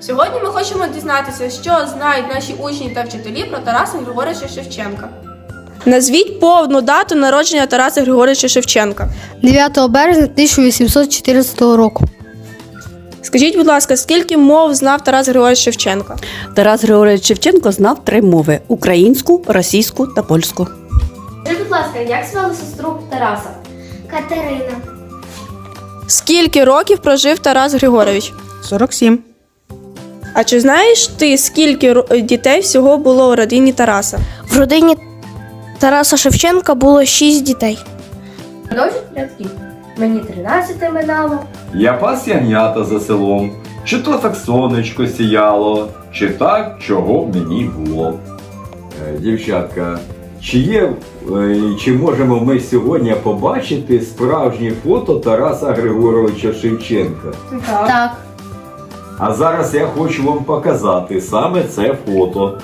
Сьогодні ми хочемо дізнатися, що знають наші учні та вчителі про Тараса Григоровича Шевченка. Назвіть повну дату народження Тараса Григоровича Шевченка. 9 березня 1814 року. Скажіть, будь ласка, скільки мов знав Тарас Григорович Шевченко? Тарас Григорович Шевченко знав три мови: українську, російську та польську. Скажіть, будь ласка, як звали сестру Тараса? Катерина. Скільки років прожив Тарас Григорович? 47. А чи знаєш ти, скільки дітей всього було у родині Тараса? В родині Тараса Шевченка було 6 дітей. Продовжіть рядки. Мені 13 минало. Я пас ягнята за селом, чи то так сонечко сіяло, чи так, чого мені було. Е, Дівчатка, чи є, е, чи можемо ми сьогодні побачити справжнє фото Тараса Григоровича Шевченка? Так. А зараз я хочу вам показати саме це фото.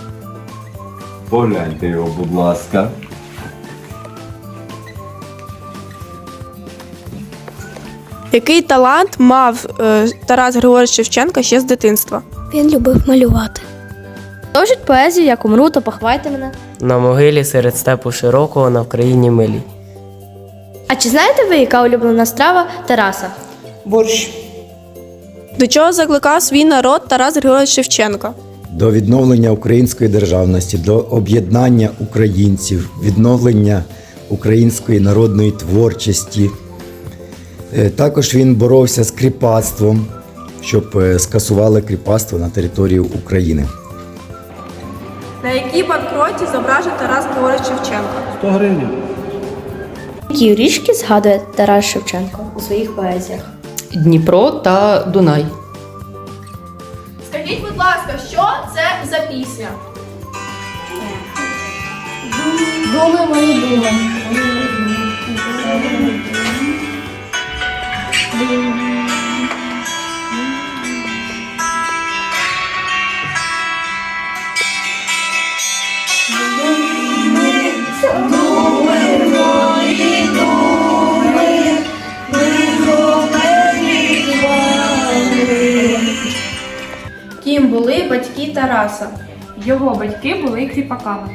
Погляньте його, будь ласка. Який талант мав е, Тарас Григорович Шевченко ще з дитинства? Він любив малювати. Продовжіть поезію, як умру, то похвайте мене. На могилі серед степу широкого на Вкраїні милій. А чи знаєте ви, яка улюблена страва Тараса? Борщ. До чого закликав свій народ Тарас Григорович Шевченко? до відновлення української державності, до об'єднання українців, відновлення української народної творчості. Е, Також він боровся з кріпацтвом, щоб е, скасували кріпацтво на території України. На якій банкроті зображений Тарас Григорович Шевченко? 100 гривень. Які річки згадує Тарас Шевченко у своїх поезіях? Дніпро та Дунай. Скажіть, будь ласка, що це за пісня? Думи мої думи. Ким батьки Тараса? Його батьки були кріпаками.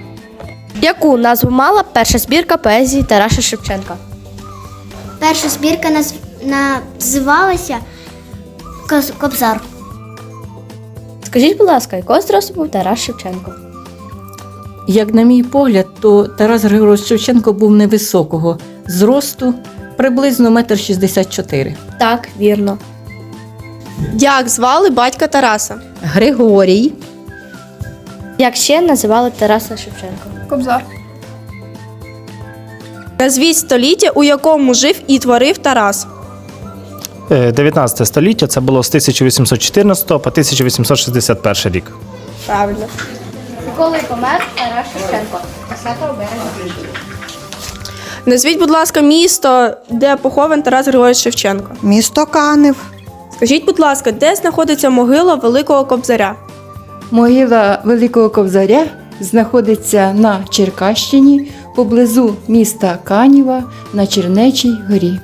Яку назву мала перша збірка поезії Тараса Шевченка? Перша збірка наз... називалася Коз- Кобзар. Скажіть, будь ласка, якого зросту був Тарас Шевченко? Як на мій погляд, то Тарас Григорович Шевченко був невисокого зросту приблизно метр шістдесят чотири. Так, вірно. Як звали батька Тараса? Григорій, Як ще називали Тараса Шевченка? Кобзар. Назвіть століття, у якому жив і творив Тарас. Е, 19 століття це було з 1814 по 1861 рік. Правильно. Коли помер Тарас Шевченко? 10 березня. Назвіть, будь ласка, місто, де похований Тарас Григорович Шевченко. Місто Канев. Скажіть, будь ласка, де знаходиться могила Великого Кобзаря? могила Великого Кобзаря знаходиться на Черкащині поблизу міста Каніва на Чернечій горі.